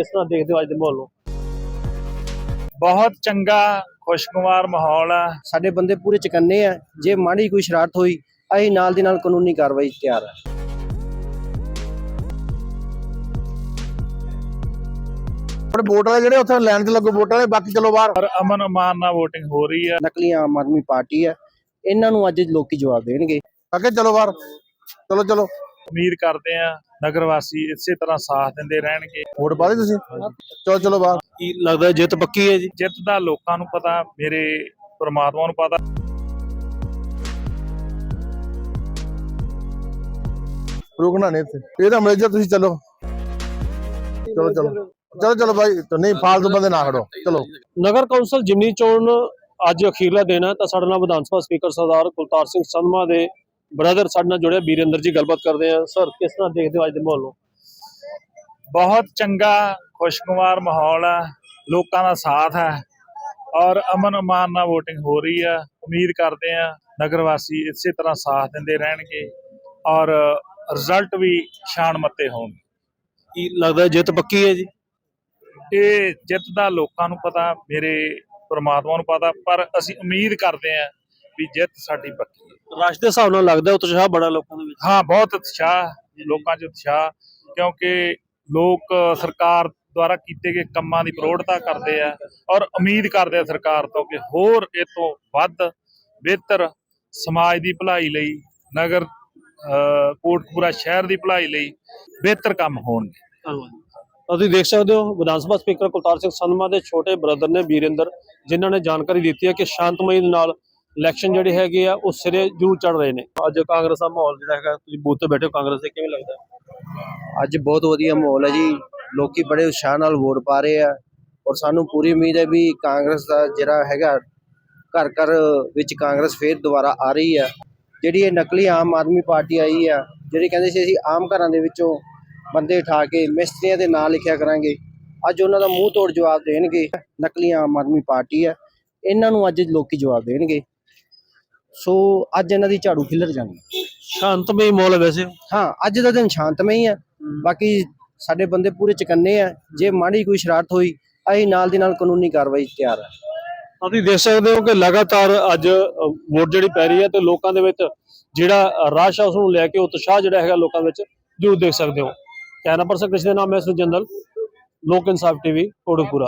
ਕਿਸ ਤਰ੍ਹਾਂ ਦੇਖਦੇ ਹੋ ਅੱਜ ਦੇ ਮਾਹੌਲ ਨੂੰ? ਬਹੁਤ ਚੰਗਾ ਖੁਸ਼ਗਵਾਰ ਮਾਹੌਲ ਆ। ਸਾਡੇ ਬੰਦੇ ਪੂਰੇ ਚਕੰਨੇ ਆ। ਜੇ ਮਾੜੀ ਕੋਈ ਸ਼ਰਾਰਤ ਹੋਈ ਅਸੀਂ ਨਾਲ ਦੀ ਨਾਲ ਕਾਨੂੰਨੀ ਕਾਰਵਾਈ ਤਿਆਰ ਆ। ਆਪਣੇ ਵੋਟ ਵਾਲੇ ਜਿਹੜੇ ਉੱਥੇ ਲਾਈਨ 'ਚ ਲੱਗੋ ਵੋਟ ਵਾਲੇ ਬਾਕੀ ਚਲੋ ਬਾਹਰ। ਪਰ ਅਮਨ ਅਮਾਨ ਨਾਲ VOTING ਹੋ ਰਹੀ ਆ। ਨਕਲੀ ਆਮ ਆਦਮੀ ਪਾਰਟੀ ਆ। ਇਹਨਾਂ ਨੂੰ ਅੱਜ ਲੋਕੀ ਜਵਾਬ ਦੇਣਗੇ। ਅੱਗੇ ਚਲੋ ਬਾਹਰ। ਚਲੋ ਚਲੋ। ਉਮੀਦ ਕਰਦੇ ਆ ਨਗਰ ਵਾਸੀ ਇਸੇ ਤਰ੍ਹਾਂ ਸਾਥ ਦਿੰਦੇ ਰਹਿਣਗੇ। ਵੋਟ ਪਾ ਦੇ ਤੁਸੀਂ? ਚਲੋ ਚਲੋ ਬਾਹਰ। ਕੀ ਲੱਗਦਾ ਜਿੱਤ ਪੱਕੀ ਹੈ ਜੀ? ਜਿੱਤ ਦਾ ਲੋਕਾਂ ਨੂੰ ਪਤਾ ਮੇਰੇ ਪ੍ਰਮਾਤਮਾ ਨੂੰ ਪਤਾ। ਰੁਕਣਾ ਨਹੀਂ ਇੱਥੇ। ਇਹ ਤਾਂ ਮੈਨੇਜਰ ਤੁਸੀਂ ਚਲੋ। ਚਲੋ ਚਲੋ। ਚਲੋ ਚਲੋ ਭਾਈ ਨਹੀਂ ਫਾਲਤੂ ਬੰਦੇ ਨਾ ਖੜੋ। ਚਲੋ। ਨਗਰ ਕੌਂਸਲ ਜਿਮਨੀ ਚੋਣ ਅੱਜ ਅਖੀਰਲਾ ਦਿਨ ਹੈ ਤਾਂ ਸਾਡੇ ਨਾਲ ਵਿਧਾਨ ਸਭਾ ਸਪੀਕਰ ਸਰਦਾਰ ਕੁਲਤਾਰ ਸਿੰਘ ਸੰਧਮਾ ਦੇ ਬ੍ਰਦਰ ਸਾਡੇ ਨਾਲ ਜੁੜਿਆ ਬੀਰੇਂਦਰ ਜੀ ਗੱਲਬਾਤ ਕਰਦੇ ਆ ਸਰ ਕਿਸ ਤਰ੍ਹਾਂ ਦੇਖਦੇ ਹੋ ਅੱਜ ਦੇ ਮਾਹੌਲ ਨੂੰ? ਬਹੁਤ ਚੰਗਾ ਖੁਸ਼ਗਵਾਰ ਮਾਹੌਲ ਆ ਲੋਕਾਂ ਦਾ ਸਾਥ ਹੈ ਔਰ ਅਮਨ ਅਮਾਨ ਨਾਲ VOTING ਹੋ ਰਹੀ ਆ। ਉਮੀਦ ਕਰਦੇ ਆ ਨਗਰ ਵਾਸੀ ਇਸੇ ਤਰ੍ਹਾਂ ਸਾਥ ਦਿੰਦੇ ਰਹਿਣਗੇ ਔਰ ਰਿਜ਼ਲਟ ਵੀ ਸ਼ਾਨ ਮੱਤੇ ਹੋਣਗੇ। ਕੀ ਲੱਗਦਾ ਜਿੱਤ ਪੱਕੀ ਹੈ ਜੀ? ਇਹ ਜਿੱਤ ਦਾ ਲੋਕਾਂ ਨੂੰ ਪਤਾ ਮੇਰੇ ਪ੍ਰਮਾਤਮਾ ਨੂੰ ਪਤਾ ਪਰ ਅਸੀਂ ਉਮੀਦ ਕਰਦੇ ਆ ਵੀ ਜਿੱਤ ਸਾਡੀ ਪੱਕੀ ਹੈ। ਰਸ਼ ਦੇ ਹਿਸਾਬ ਨਾਲ ਲੱਗਦਾ ਉਤਸ਼ਾਹ ਬੜਾ ਲੋਕਾਂ ਦੇ ਵਿੱਚ। ਹਾਂ ਬਹੁਤ ਉਤਸ਼ਾਹ ਲੋਕਾਂ 'ਚ ਉਤਸ਼ਾਹ ਕਿਉਂਕਿ ਲੋਕ ਸਰਕਾਰ ਦੁਆਰਾ ਕੀਤੇ ਗਏ ਕੰਮਾਂ ਦੀ ਪ੍ਰੋੜਤਾ ਕਰਦੇ ਆ ਔਰ ਉਮੀਦ ਕਰਦੇ ਆ ਸਰਕਾਰ ਤੋਂ ਕਿ ਹੋਰ ਇਹ ਤੋਂ ਵੱਧ ਬਿਹਤਰ ਸਮਾਜ ਦੀ ਭਲਾਈ ਲਈ ਨਗਰ ਅਹ, ਕੋਟਕਪੂਰਾ ਸ਼ਹਿਰ ਦੀ ਭਲਾਈ ਲਈ ਬਿਹਤਰ ਕੰਮ ਹੋਣਗੇ। ਧੰਨਵਾਦ। ਤੁਸੀਂ ਦੇਖ ਸਕਦੇ ਹੋ ਵਿਧਾਨ ਸਭਾ ਸਪੀਕਰ ਕੁਲਤਾਰ ਸਿੰਘ ਸੰਧਮਾ ਦੇ ਛੋਟੇ ਬ੍ਰਦਰ ਨੇ ਬੀਰੇਂਦਰ ਜਿਨ੍ਹਾਂ ਨੇ ਜਾਣਕਾਰੀ ਦਿੱਤੀ ਹੈ ਕਿ ਸ਼ਾਂਤਮਈ ਨਾਲ ਇਲੈਕਸ਼ਨ ਜਿਹੜੇ ਹੈਗੇ ਆ, ਉਹ ਸਿਰੇ ਜ਼ਰੂਰ ਚੜ ਰਹੇ ਨੇ। ਅੱਜ ਕਾਂਗਰਸ ਦਾ ਮਾਹੌਲ ਜਿਹੜਾ ਹੈਗਾ, ਤੁਸੀਂ ਬੂਥ ਤੇ ਬੈਠੇ ਹੋ, ਕਾਂਗਰਸ ਦੇ ਕਿਵੇਂ ਲੱਗਦਾ? ਅੱਜ ਬਹੁਤ ਵਧੀਆ ਮਾਹੌਲ ਹੈ ਜੀ। ਲੋਕੀ ਬੜੇ ਉਤਸ਼ਾਹ ਨਾਲ ਵੋਟ ਪਾ ਰਹੇ ਆ ਔਰ ਸਾਨੂੰ ਪੂਰੀ ਉਮੀਦ ਹੈ ਵੀ ਕਾਂਗਰਸ ਦਾ ਜਿਹੜਾ ਹੈਗਾ, ਘਰ ਘਰ ਵਿੱਚ ਕਾਂਗਰਸ ਫੇਰ ਦੁਬਾਰਾ ਆ ਰਹੀ ਆ ਜਿਹੜੀ ਇਹ ਨਕਲੀ ਆਮ ਆਦਮੀ ਪਾਰਟੀ ਆਈ ਆ, ਜਿਹੜੀ ਕਹਿੰਦੇ ਸੀ ਅਸੀਂ ਆਮ ਘਰਾਂ ਦੇ ਵਿੱਚੋਂ ਬੰਦੇ ਉਠਾ ਕੇ ਮਿਸਤਰੀਆਂ ਦੇ ਨਾਂ ਲਿਖਿਆ ਕਰਾਂਗੇ, ਅੱਜ ਉਹਨਾਂ ਦਾ ਮੂੰਹ ਤੋੜ ਜਵਾਬ ਦੇਣਗੇ। ਨਕਲੀ ਆਮ ਆਦਮੀ ਪਾਰਟੀ ਆ ਇਹਨਾਂ ਨੂੰ ਅੱਜ ਲੋਕੀ ਜਵਾਬ ਦੇਣਗੇ। ਸੋ ਅੱਜ ਇਹਨਾਂ ਦੀ ਝਾੜੂ ਖਿਲਰ ਜਾਣੀ ਸ਼ਾਂਤਮਈ ਮਾਹੌਲ ਹੈ ਵੈਸੇ। ਹਾਂ ਅੱਜ ਦਾ ਦਿਨ ਸ਼ਾਂਤਮਈ ਆ ਬਾਕੀ ਸਾਡੇ ਬੰਦੇ ਪੂਰੇ ਚਕੰਨੇ ਆ ਜੇ ਮਾੜੀ ਕੋਈ ਸ਼ਰਾਰਤ ਹੋਈ ਅਸੀਂ ਨਾਲ ਦੀ ਨਾਲ ਕਾਨੂੰਨੀ ਕਾਰਵਾਈ ਤਿਆਰ ਆ ਤਾਂ ਤੁਸੀਂ ਦੇਖ ਸਕਦੇ ਹੋ ਕਿ ਲਗਾਤਾਰ ਅੱਜ ਵੋਟ ਜਿਹੜੀ ਪੈ ਰਹੀ ਹੈ ਤੇ ਲੋਕਾਂ ਦੇ ਵਿੱਚ ਜਿਹੜਾ ਰਸ਼ ਆ ਉਸ ਨੂੰ ਲੈ ਕੇ ਉਤਸ਼ਾਹ ਜਿਹੜਾ ਹੈਗਾ ਲੋਕਾਂ ਵਿੱਚ ਜ਼ਰੂਰ ਦੇਖ ਸਕਦੇ ਹੋ। ਕੈਮਰਾ ਪਰਸਨ ਕ੍ਰਿਸ਼ਨ ਦੇ ਨਾਮ ਹੈ ਸੁਜੰਦਲ ਲੋਕ ਇਨਸਾਫ ਟੀਵੀ ਕੋੜਪੂਰਾ